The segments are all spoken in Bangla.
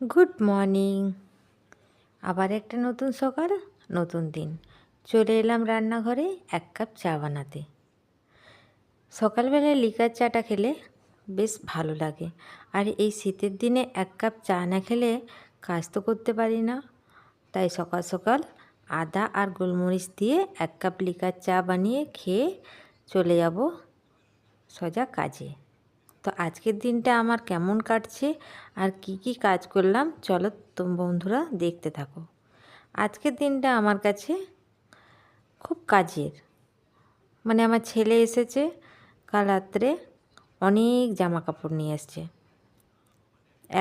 গুড মর্নিং আবার একটা নতুন সকাল, নতুন দিন। চলে এলাম রান্নাঘরে এক কাপ চা বানাতে। সকালবেলায় লিকার চাটা খেলে বেশ ভালো লাগে। আর এই শীতের দিনে এক কাপ চা না খেলে কাজ তো করতে পারি না। তাই সকাল সকাল আদা আর গোলমরিচ দিয়ে এক কাপ লিকার চা বানিয়ে খেয়ে চলে যাব সোজা কাজে। তো আজকের দিনটা আমার কেমন কাটছে আর কি কি কাজ করলাম, চলো বন্ধুরা দেখতে থাকো। আজকের দিনটা আমার কাছে খুব কাজের। মানে আমার ছেলে এসেছে, কাল রাত্রে অনেক জামা কাপড় নিয়ে এসছে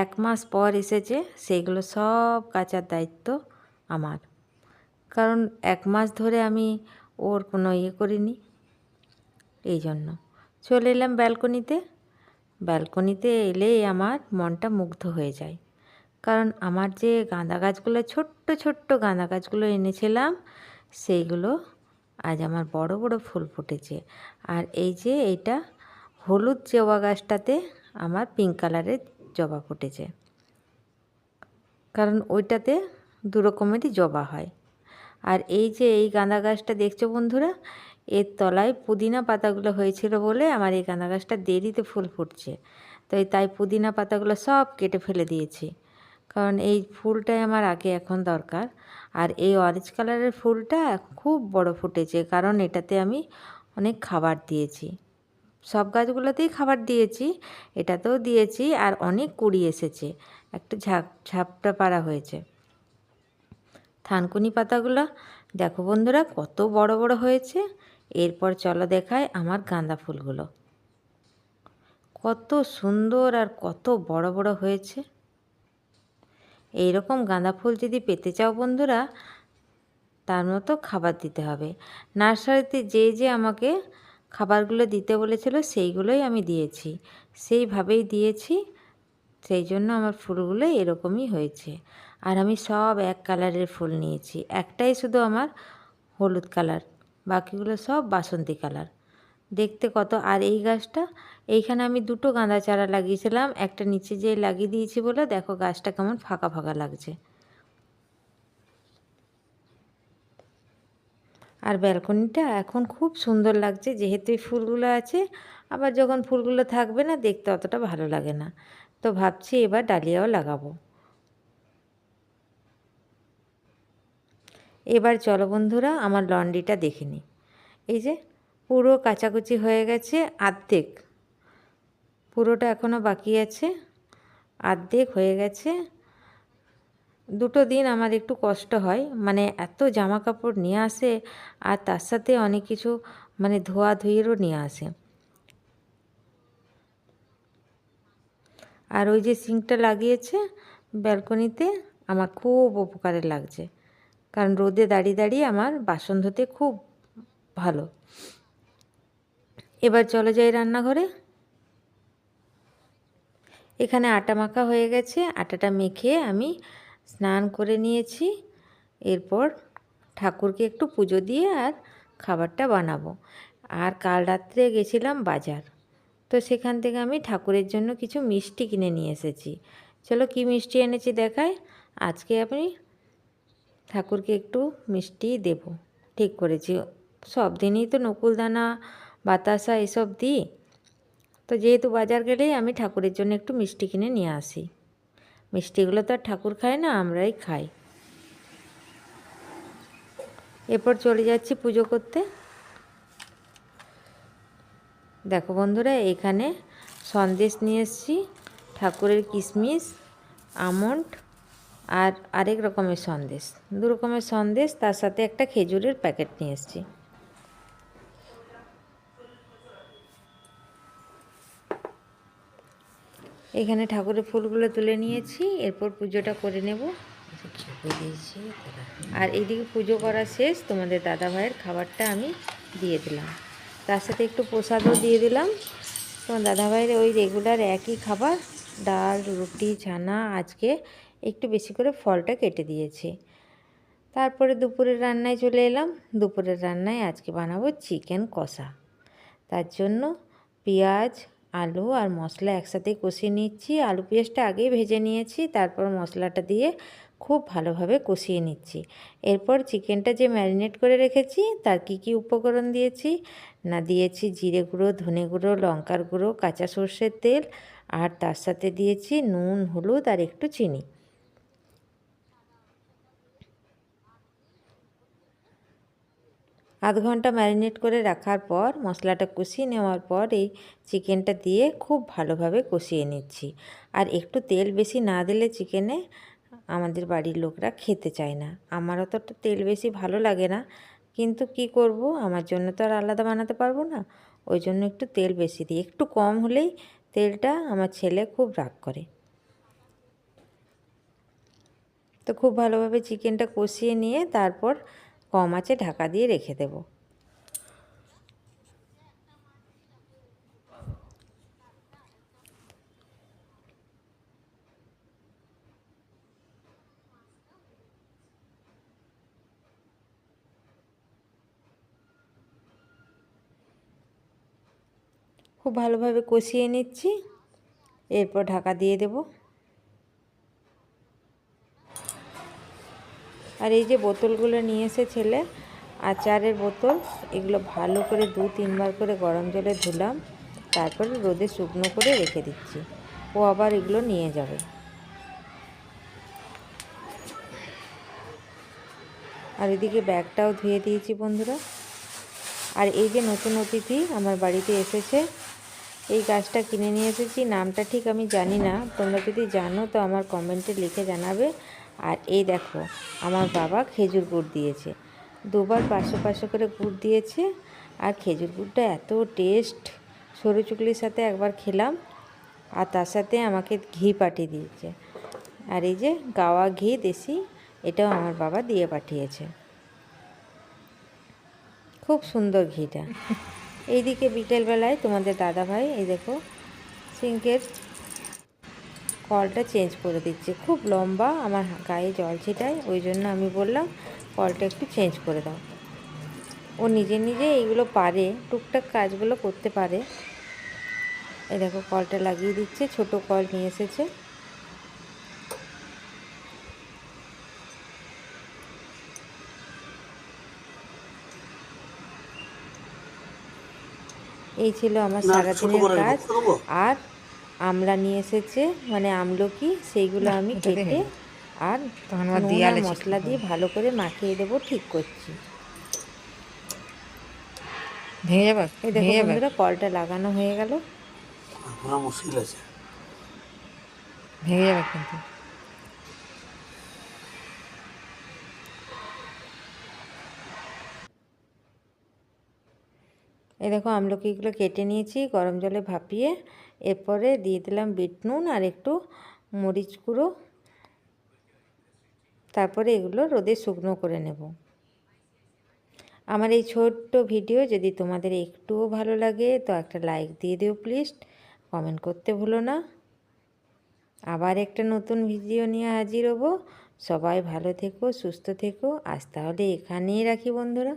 এক মাস পর এসেছে, সেইগুলো সব কাচার দায়িত্ব আমার। কারণ এক মাস ধরে আমি ওর কোনো ইয়ে করিনি, এই জন্য। চলে এলাম ব্যালকনিতে ব্যালকনিতে এলেই আমার মনটা মুগ্ধ হয়ে যায়। কারণ আমার যে গাঁদা গাছগুলো, ছোট্ট ছোট্ট গাঁদা গাছগুলো এনেছিলাম, সেইগুলো আজ আমার বড় বড় ফুল ফুটেছে। আর এই যে এইটা হলুদ জবা গাছটাতে আমার পিঙ্ক কালারের জবা ফুটেছে। কারণ ওইটাতে দু রকমেরই জবা হয়। আর এই যে এই গাঁদা গাছটা দেখছ বন্ধুরা এর তলায় পুদিনা পাতাগুলো হয়েছিল বলে আমার এই গাঁদা গাছটা দেরিতে ফুল ফুটছে। তো তাই পুদিনা পাতাগুলো সব কেটে ফেলে দিয়েছি। কারণ এই ফুলটাই আমার আগে এখন দরকার। আর এই অরেঞ্জ কালারের ফুলটা খুব বড় ফুটেছে, কারণ এটাতে আমি অনেক খাবার দিয়েছি। সব গাছগুলোতেই খাবার দিয়েছি, এটাতেও দিয়েছি আর অনেক কুড়ি এসেছে। একটা ঝাপ, ঝাপটা পাড়া হয়েছে। থানকুনি পাতাগুলো, দেখো বন্ধুরা, কত বড় বড় হয়েছে। এরপর চলো দেখায় আমার গাঁদা ফুলগুলো। কত সুন্দর আর কত বড় বড় হয়েছে। এই রকম গাঁদা ফুল যদি পেতে চাও বন্ধুরা, তার মতো খাবার দিতে হবে। নার্সারিতে যে যে আমাকে খাবারগুলো দিতে বলেছিল, সেইগুলোই আমি দিয়েছি। সেইভাবেই দিয়েছি, সেই জন্য আমার ফুলগুলো এরকমই হয়েছে। আর আমি সব এক কালারের ফুল নিয়েছি। একটাই শুধু আমার হলুদ কালার। বাকিগুলো সব বাসন্তী কালার। দেখতে কত, আর এই গাছটা, এইখানে আমি দুটো গাঁদা চারা লাগিয়েছিলাম, একটা নিচে যে লাগিয়ে দিয়েছি বলে, দেখো গাছটা কেমন ফাঁকা ফাঁকা লাগছে। আর ব্যালকনিটা এখন খুব সুন্দর লাগছে, যেহেতু ফুলগুলো আছে, আবার যখন ফুলগুলো থাকবে না, দেখতে অতটা ভালো লাগে না। তো ভাবছি এবার ডালিয়াও লাগাবো। এবার চলো বন্ধুরা, আমার লন্ড্রিটা দেখে নিই। এই যে, পুরো কাচাকুচি হয়ে গেছে আর্ধেক। পুরোটা এখনও বাকি আছে, আর্ধেক হয়ে গেছে। দুটো দিন আমার একটু কষ্ট হয় মানে এত জামা কাপড় নিয়ে আসে, আর তার সাথে অনেক কিছু মানে ধোয়া ধুয়েরও নিয়ে আসে। আর ওই যে সিঙ্কটা লাগিয়েছে ব্যালকনিতে, আমার খুব উপকারে লাগছে। কারণ রোদে দাঁড়িয়ে দাঁড়িয়ে আমার বাসন ধুতে খুব ভালো। এবার চলে যাই রান্নাঘরে। এখানে আটা মাখা হয়ে গেছে। আটাটা মেখে আমি স্নান করে নিয়েছি। এরপর ঠাকুরকে একটু পুজো দিয়ে আর খাবারটা বানাবো। আর কাল রাত্রে গেছিলাম বাজার। তো সেখান থেকে আমি ঠাকুরের জন্য কিছু মিষ্টি কিনে নিয়ে এসেছি। চলো কি মিষ্টি এনেছি দেখায় আজকে আমি ঠাকুরকে একটু মিষ্টি দেব। ঠিক করেছি। সব দিনই তো নকুলদানা, বাতাসা এসব দিই। তো যেহেতু বাজার গেলেই আমি ঠাকুরের জন্য একটু মিষ্টি কিনে নিয়ে আসি। মিষ্টিগুলো তো আর ঠাকুর খায় না, আমরাই খাই। এরপর চলে যাচ্ছি পুজো করতে। দেখো বন্ধুরা, এখানে সন্দেশ নিয়ে এসেছি। ঠাকুরের কিশমিশ, আমন্ড আর আরেক রকমের সন্দেশ। দু রকমের সন্দেশ, তার সাথে একটা খেজুরের প্যাকেট নিয়ে এসেছি। এখানে ঠাকুরের ফুলগুলো তুলে নিয়েছি, এরপর পুজোটা করে নেব। আর এইদিকে পুজো করা শেষ, তোমাদের দাদা ভাইয়ের খাবারটা আমি দিয়ে দিলাম। তার সাথে একটু প্রসাদও দিয়ে দিলাম। তোমার দাদা ভাইয়ের ওই রেগুলার একই খাবার, ডাল, রুটি, ছানা, আজকে একটু বেশি করে ফলটা কেটে দিয়েছি। তারপরে দুপুরের রান্নায় চলে এলাম। দুপুরের রান্নায় আজকে বানাবো চিকেন কষা। তার জন্য পেঁয়াজ, আলু আর মশলা একসাথে কষিয়ে নিচ্ছি। আলু পেঁয়াজটা আগেই ভেজে নিয়েছি। তারপর মশলাটা দিয়ে খুব ভালোভাবে কষিয়ে নিচ্ছি। এরপর চিকেনটা যে ম্যারিনেট করে রেখেছি, তার কি কি উপকরণ দিয়েছি? না, দিয়েছি জিরে গুঁড়ো, ধনে গুঁড়ো, লঙ্কার গুঁড়ো, কাঁচা সর্ষের তেল। আর তার সাথে দিয়েছি নুন, হলুদ আর একটু চিনি। আধ ঘণ্টা ম্যারিনেট করে রাখার পর মশলাটা কষিয়ে নেওয়ার পর এই চিকেনটা দিয়ে খুব ভালোভাবে কষিয়ে নিচ্ছি। আর একটু তেল বেশি না দিলে চিকেনে আমাদের বাড়ির লোকরা খেতে চায় না। আমারও তো তেল বেশি ভালো লাগে না। কিন্তু কি করব? আমার জন্য তো আর আলাদা বানাতে পারব না। ওই জন্য একটু তেল বেশি দিই। একটু কম হলেই তেলটা আমার ছেলে খুব রাগ করে। তো খুব ভালোভাবে চিকেনটা কষিয়ে নিয়ে তারপর কম আছে ঢাকা দিয়ে রেখে দেব। খুব ভালোভাবে কষিয়ে নিচ্ছি এরপর ঢাকা দিয়ে দেবো। আর এই যে বোতলগুলো নিয়ে এসে ছেলে, আচারের বোতল, এগুলো ভালো করে দু তিনবার করে গরম জলে ধুলাম, তারপরে রোদে শুকনো করে রেখে দিচ্ছি। ও আবার এগুলো নিয়ে যাবে। আর এদিকে ব্যাগটাও ধুয়ে দিয়েছি বন্ধুরা। আর এই যে নতুন অতিথি আমার বাড়িতে এসেছে, এই গাছটা কিনে নিয়ে এসেছি। নামটা ঠিক আমি জানি না, তোমরা যদি জানো তো আমার কমেন্টে লিখে জানাবে। আর এই দেখো, আমার বাবা খেজুর গুড় দিয়েছে। দুবার পাঁচশো পাঁচশো করে গুড় দিয়েছে আর খেজুর গুড়টা এত টেস্ট সরু চুকলির সাথে একবার খেলাম আর তার সাথে আমাকে ঘি পাঠিয়ে দিয়েছে। আর এই যে গাওয়া ঘি দেশি, এটাও আমার বাবা দিয়ে পাঠিয়েছে। খুব সুন্দর ঘিটা। এইদিকে বিকেলবেলায় তোমাদের দাদাভাই, এই দেখো, সিঙ্কের কলটা চেঞ্জ করে দিচ্ছে। খুব লম্বা আমার গায়ে জল ছিটায় ওই জন্য আমি বললাম কলটা একটু চেঞ্জ করে দাও। ও নিজে নিজে এইগুলো পারে টুকটাক কাজগুলো করতে পারে। এই দেখো কলটা লাগিয়ে দিচ্ছে ছোট কল নিয়ে এসেছে। এই ছিল আমার সারাদিনের কাজ। আর আমলা নিয়ে এসেছে মানে আমলকি সেইগুলো আমি কেটে আর মশলা দিয়ে ভালো করে মাখিয়ে দেবো ঠিক করছি। ভেঙে যাবে? এই দেখো বন্ধুরা কলটা লাগানো হয়ে গেল। মুশকিল আছে। ভেঙে যাবে কিন্তু। এই দেখো আমলকিগুলো কেটে নিয়েছি, গরম জলে ভাপিয়ে। এরপরে দিয়ে দিলাম বিট নুন আর একটু মরিচ গুঁড়ো। তারপরে এগুলো রোদে শুকনো করে নেব। আমার এই ছোট্ট ভিডিও যদি তোমাদের একটুও ভালো লাগে, তো একটা লাইক দিয়ে দিও প্লিজ। কমেন্ট করতে ভুলো না। আবার একটা নতুন ভিডিও নিয়ে হাজির হব। সবাই ভালো থেকো, সুস্থ থেকো। আজ তাহলে এখানেই রাখি বন্ধুরা।